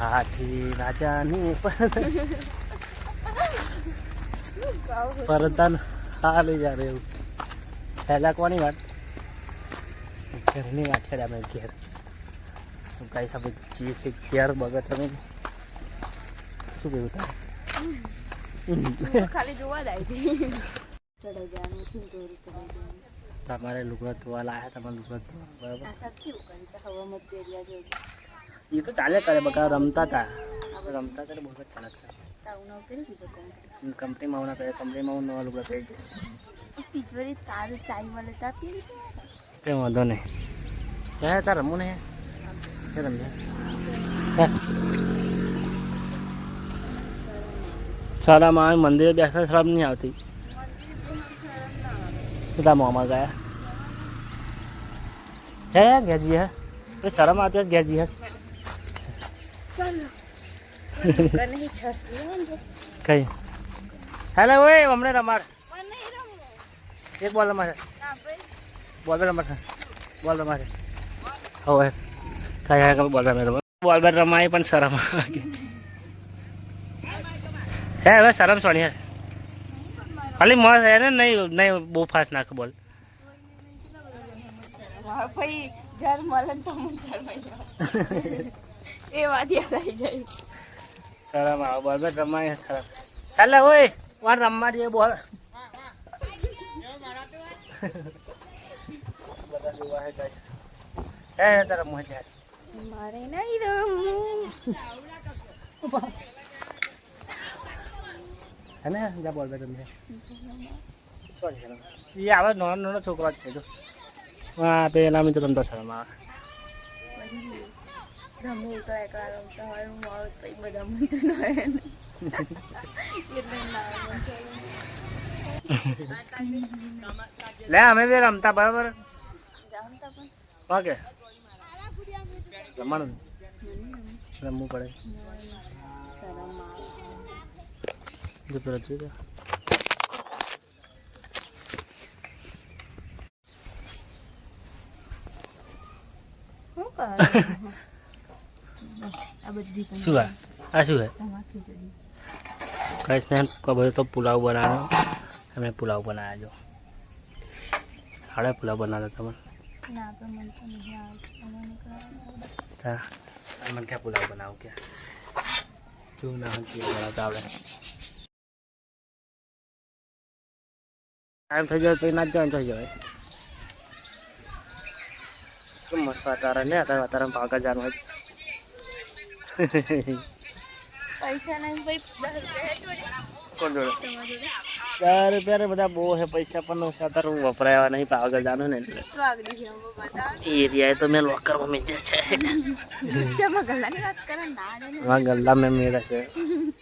હાથી રાજાની શું પરતન હાલ યાર એવું. પહેલા કોની વાત? ઘરની વાત કરે અમે ઘેર. તો કઈ સામે જે છીએ ઘેર બગર તમે શું કહ્યું તારે? ખાલી જોવા જ આવી તમારે લુગડા ધોવા લાયા? તમારે લુગડા ધોવા? બરાબર. એ તો ચાલે કરે બકા રમતા હતા રમતા હતા બહુ જ ચાલે કંપનીમાં હું ના કરે કંપનીમાં હું નવા લુગડા પહેરી જઈશ પિચવરી તારું ચાઈ મળે તા પી તે વાંધો નહીં હે તાર રમવું ને હે રમજે હે શરમ આવે મંદિરે બેસતા શરમ નહીં આવતી બધા મોમાં ગયા હે ઘેરજી હે શરમ આવતી ઘેરજી હે ચાલો નહીં છસ લેવાનું કઈ? હેલો ઓય હમણે રમાડ. એક બોલ રમાડે. બોલ રમાડે. બોલ રમાડે. હવે કઈ હા બોલ રમાડે. બોલ બેટ રમાય પણ શરમ હે હવે શરમ સોણી હે. ખાલી મસ્ત હે ને નહીં નહીં બહુ ફાસ્ટ નાખ બોલ. ભાઈ જર મળે તો જાવ એ વાત યાદ આવી જાય. શરમ આવે બોલ બે રમાય શરમ હેલો ઓય વાર રમવા દે બોલ. બધા જોવા હે. હે તારા મોહ મારે નહીં રમવું. હે ને જા બોલ બેટ રમીએ સોરી શરમ એ આવે નાનો નાનો છોકરો જ છે તો હા પેલા મિત્રો રમતો શરમ આવે. રમવું તો એકલા રમતા હોય હું આવું તો બધા મનતું ન હોય. લે અમે બી રમતા બરાબર? ઓકે રમવાનું? રમવું પડે. જો પેલો જોઈ શું કરે શું આ? આ શું હે તમારી ખીચડી કઈ મેં ખબર તો પુલાવ બનાવ્યો. અમે પુલાવ બનાવ્યા જો હાડે પુલાવ બનાવતા તમે? આપણે મને ક્યાં પુલાવ બનાવું કે? જો ના બનાવતા આવડે. ટાઈમ થઈ જાય તો ના જ જવાનું થઈ જવાય શું મસ્ત વાતાવરણ ને? અત્યારે વાતાવરણ પાકા જવાનું હોય પૈસા નહીં ભાઈ કોણ જોડે? રૂપિયા બધા બહુ છે પૈસા પણ અત્યારે હું વપરાયા નહીં પાવાગઢ જવાનું ને એટલે. તો મેં લોકરમાં મેળ્યા છે. જમા ગલ્લાની વાત કરે ના રે ને. એમાં ગલ્લા મેં મેળ્યા છે.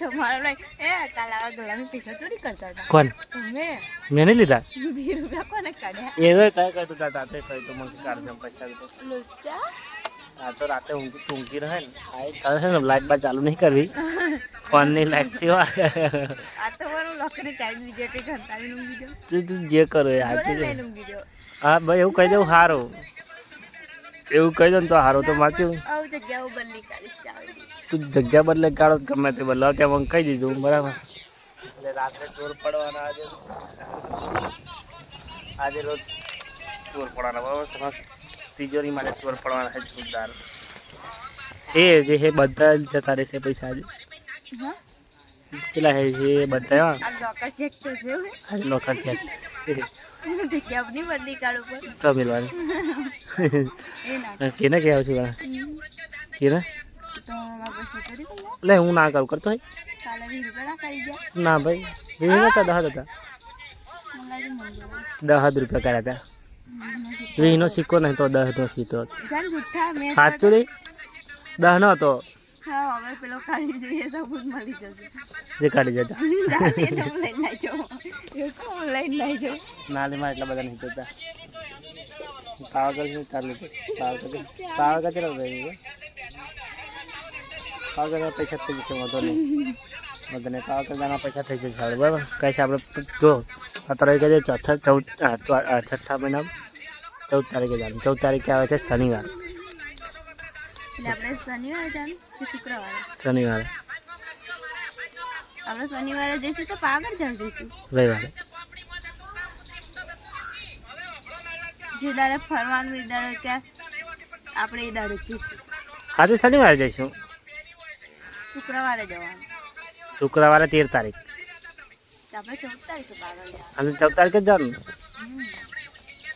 તમારો એ કાલ આવા ગળાની પૈસા ચોરી કરતા હતા. કોણ? મેં નહીં લીધા? વીસ રૂપિયા કોને કાઢ્યા? એ તો તારે કહેતું તા તાતે કહી તો મને કાઢજે પૈસા તો લુચ્ચા? આ તો રાતે ઊંઘ રહે ને. આ છે ને લાઈટ બાર ચાલુ નહીં કરવી. ફોનની લાઈટથી આ તો મારું લોકરી ચાઈ બીજે કઈ ઘંટાવી ઊંઘી જાઓ તું તું જે કરો આ જાઓ હા ભાઈ એવું કહી દઉં હારો. એવું કહી દઉં ને તો હારો તો માચ્યું આવું જગ્યાઓ બદલી કાઢી ચાવી તું જગ્યા બદલે કાઢો ગમે તે બદલાવ ત્યાં મને કહી દીધું બરાબર. એટલે રાત્રે ચોર પડવાના આજે આજે રોજ ચોર પડવાના બરાબર? તમારે તિજોરી માટે ચોર પડવાના છે જોરદાર. એ જે હે બધા જતા રહેશે પૈસા આજે કેટલા છે જે બધા હા આ લોકર ચેક છે બદલી કાઢું તો મિલવાની. કેને કેને? મારા પૈસા ચોરી કરી લે હું ના કરું કરતો રૂપિયા ના ભાઈ વીસ હતા દસ હતા. જ રૂપિયા કર્યા હતા. વીસનો સિક્કો નહીં તો દસનો નો સીધો સાચું રે દસ નો હતો. કાઢી જે. જતા ના એટલા બધા નહીં જતા. પાવાગઢ નહીં ચાલુ? પાવાગઢ પાવાગઢ કેટલા રહી પાવાગઢ પૈસા થઈ જશે વાંધો નહીં. વાંધો નહીં પાવાગઢ પૈસા થઈ જશે બરાબર? છે આપણે? જો અત્યારે કહે છે ચોથા ચૌદ છઠ્ઠા મહિના ચૌદ તારીખે જવાનું ચૌદ તારીખે આવે છે શનિવાર. આપણે શનિવારે આપણે શનિવારે જઈશું તો પાવાગઢ જઈશું. રવિવારે. જે દાડે ફરવાનું એ દાડે કે આપણે એ દાડે જઈશું. આજે શનિવારે જઈશું. શુક્રવારે જવાનું. શુક્રવારે તેર તારીખ. આપણે ચૌદ તારીખે પાવાગઢ જવાનું અને ચૌદ તારીખે જ જવાનું? હમ.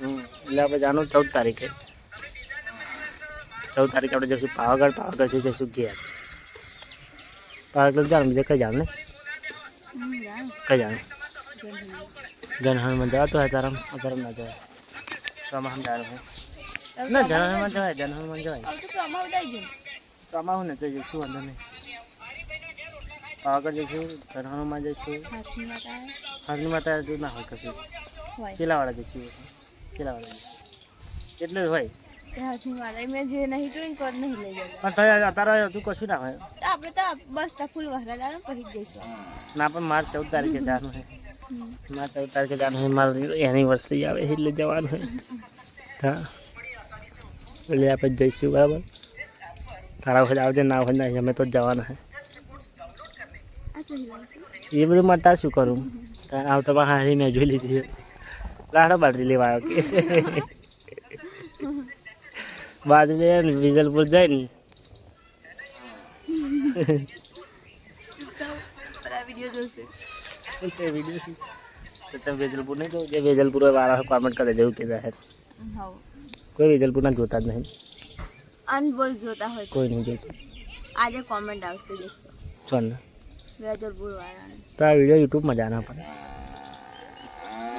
હમ. એટલે આપણે જવાનું ચૌદ તારીખે. ચૌદ તારીખે આપણે જઈશું પાવાગઢ. પાવાગઢથી જઈશું ઘેર. પાવાગઢ જવાનું બીજે કઈ જવાનું ને હમ, જાણ. કઈ જવાનું જય હનુમાન. જન હનુમાન જવાતું હોય તારામ તારામ ના જવાય. ચોમાહામાં જવાનું હોય ના જન હનુમાન જવાય જન હનુમાન જવાય. હવે તો પ્રમાણ ઉડાઈ ગયું ચોમાહું ને તો જઈશું વાંધો નહીં. પાવાગઢ જઈશું હનુમાન જઈશું હાથની માતા ના હોય કશું હોય. જઈશું ચીલાવાળા જઈશું એટલે જ હોય. તે મેં જે નહીં તો લઈ પણ અત્યારે હજુ કશું ના હોય. આપણે તો બસ તા ફૂલ વહરા જવાનું પછી જઈશું. ના પણ મારે ચૌદ તારીખે જવાનું છે. માર ચૌદ તારીખે જવાનું છે. મારી એનિવર્સરી આવે એટલે જવાનું છે. હા. એટલે આપણે જઈશું બરાબર? તારા વખત આવજે ના વખત નહીં અમે તો જવાના છે. તો. એ બધું માટે તાર શું કરું તાર આવતા પણ હારી મેં જોઈ લીધી છે લાડો બાટરી લેવા આવ્યો કે બાજુ જઈએ ને વિજલપુર જાય ને સૌ બધા વીડિયો જોશે તે વીડિયો શું તો તમે વેજલપુર નહીં જો જે વેજલપુર વાળા કોમેન્ટ કરે જેવું કે જાહેર હવ કોઈ વેજલપુરના જોતા જ નહીં અનબોલ જોતા હોય તો કોઈ નહીં જોતું આજે કોમેન્ટ આવશે દેખો ચાલ વેજલપુર વાળાને. તો વીડિયો યુટ્યુબમાં જાના પડે.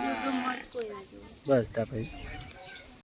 યુટ્યુબમાં કોઈ ના જોવે બસ તા પછી